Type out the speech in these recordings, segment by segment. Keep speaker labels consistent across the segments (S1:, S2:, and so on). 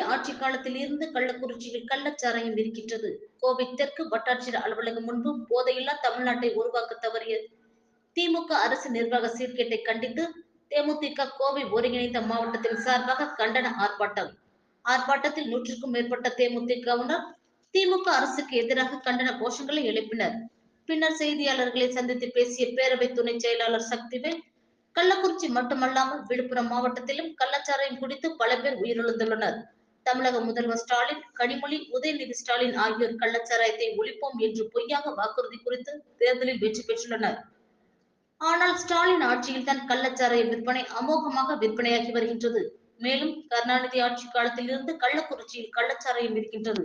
S1: காலத்தில் இருந்து கள்ளக்குறிச்சியில் கள்ளச்சாராயம் இருக்கின்றது கோவை தெற்கு வட்டாட்சியர் அலுவலகம் முன்பு போதையில்லா தமிழ்நாட்டை உருவாக்க தவறிய திமுக அரசு நிர்வாக சீர்கேட்டை கண்டித்து தேமுதிக கோவை ஒருங்கிணைந்த மாவட்டத்தின் சார்பாக கண்டன ஆர்ப்பாட்டம். ஆர்ப்பாட்டத்தில் நூற்றுக்கும் மேற்பட்ட தேமுதிகவினர் திமுக அரசுக்கு எதிராக கண்டன கோஷங்களை எழுப்பினர். பின்னர் செய்தியாளர்களை சந்தித்து பேசிய பேரவை துணை செயலாளர் சக்திவேல் கள்ளக்குறிச்சி மட்டுமல்லாமல் விழுப்புரம் மாவட்டத்திலும் கள்ளச்சாராயம் குடித்து பல பேர் உயிரிழந்துள்ளனர். தமிழக முதல்வர் ஸ்டாலின் கனிமொழி உதயநிதி ஸ்டாலின் ஆகியோர் கள்ளச்சாராயத்தை ஒழிப்போம் என்று பொய்யாக வாக்குறுதி குறித்து தேர்தலில் வெற்றி பெற்றுள்ளனர். ஆனால் ஸ்டாலின் ஆட்சியில் தான் கள்ளச்சாராய விற்பனை அமோகமாக விற்பனையாகி வருகின்றது. மேலும் கருணாநிதி ஆட்சி காலத்தில் இருந்து கள்ளக்குறிச்சியில் கள்ளச்சாராயம் இருக்கின்றது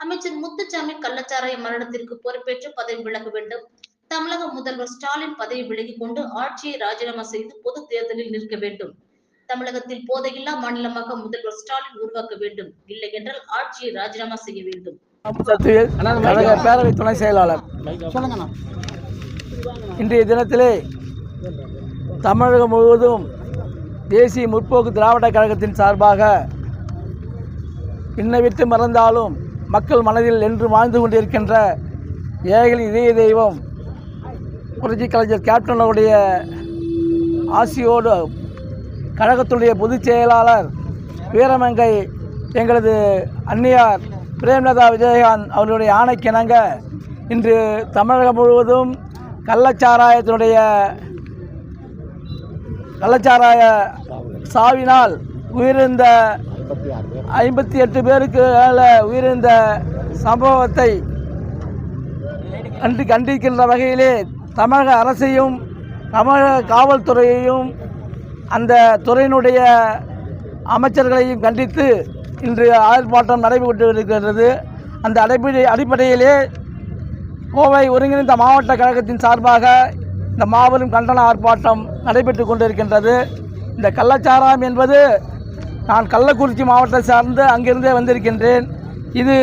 S1: அமைச்சர் முத்துச்சாமி கள்ளச்சாராய மரணத்திற்கு பொறுப்பேற்று பதவி விலக வேண்டும். தமிழக முதல்வர் ஸ்டாலின் பதவி விலகிக் கொண்டு ஆட்சியை ராஜினாமா செய்து பொது தேர்தலில் நிற்க வேண்டும். தமிழகத்தில் போதையில்லா மாநிலமாக முதல்வர் ஸ்டாலின் உருவாக்க வேண்டும். இல்லை என்றால் ஆட்சியை ராஜினாமா செய்ய வேண்டும்.
S2: கழக பேரவை துணை செயலாளர். இன்றைய தினத்திலே தமிழகம் முழுவதும் தேசிய முற்போக்கு திராவிட கழகத்தின் சார்பாக இன்னை மறந்தாலும் மக்கள் மனதில் என்று வாழ்ந்து கொண்டிருக்கின்ற ஏகல் இதய தெய்வம் புரட்சி கலைஞர் கேப்டன் அவருடைய ஆசியோடு கழகத்துடைய பொதுச் செயலாளர் வீரமங்கை எங்களது அன்னியார் பிரேம்லதா விஜயகாந்த் அவர்களுடைய ஆணைக்கிணங்க இன்று தமிழகம் முழுவதும் கள்ளச்சாராயத்தினுடைய கள்ளச்சாராய சாவினால் உயிரிழந்த ஐம்பத்தி எட்டு பேருக்கு மேலே உயிரிழந்த சம்பவத்தை கண்டு கண்டிக்கின்ற வகையிலே தமிழக அரசையும் தமிழக காவல்துறையையும் அந்த துறையினுடைய அமைச்சர்களையும் கண்டித்து இன்று ஆர்ப்பாட்டம் நடைபெற்று இருக்கின்றது. அந்த அடிப்படை அடிப்படையிலே கோவை ஒருங்கிணைந்த மாவட்ட கழகத்தின் சார்பாக இந்த மாபெரும் கண்டன ஆர்ப்பாட்டம் நடைபெற்று கொண்டிருக்கின்றது. இந்த கள்ளச்சாராயம் என்பது நான் கள்ளக்குறிச்சி மாவட்டத்தை சார்ந்து அங்கிருந்தே வந்திருக்கின்றேன். இது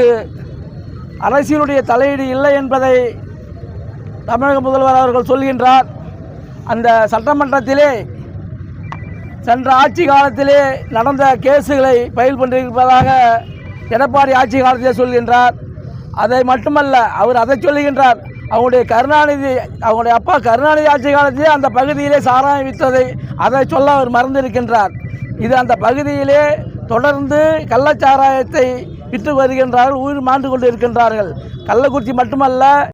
S2: அரசியலுடைய தலையீடு இல்லை என்பதை தமிழக முதல்வர் அவர்கள் சொல்கின்றார். அந்த சட்டமன்றத்திலே சென்ற ஆட்சி காலத்திலே நடந்த கேஸுகளை பயில் பண்ணியிருப்பதாக எடப்பாடி ஆட்சி காலத்திலே சொல்கின்றார். அதை மட்டுமல்ல அவர் அதை சொல்லுகின்றார். அவங்களுடைய கருணாநிதி அவங்களுடைய அப்பா கருணாநிதி ஆட்சி காலத்திலே அந்த பகுதியிலே சாராயம் விற்றதை அதை சொல்ல அவர் மறந்திருக்கின்றார். இது அந்த பகுதியிலே தொடர்ந்து கள்ளச்சாராயத்தை விற்று வருகின்றார்கள் உயிர் மாண்டு கொண்டு இருக்கின்றார்கள். கள்ளக்குறிச்சி மட்டுமல்ல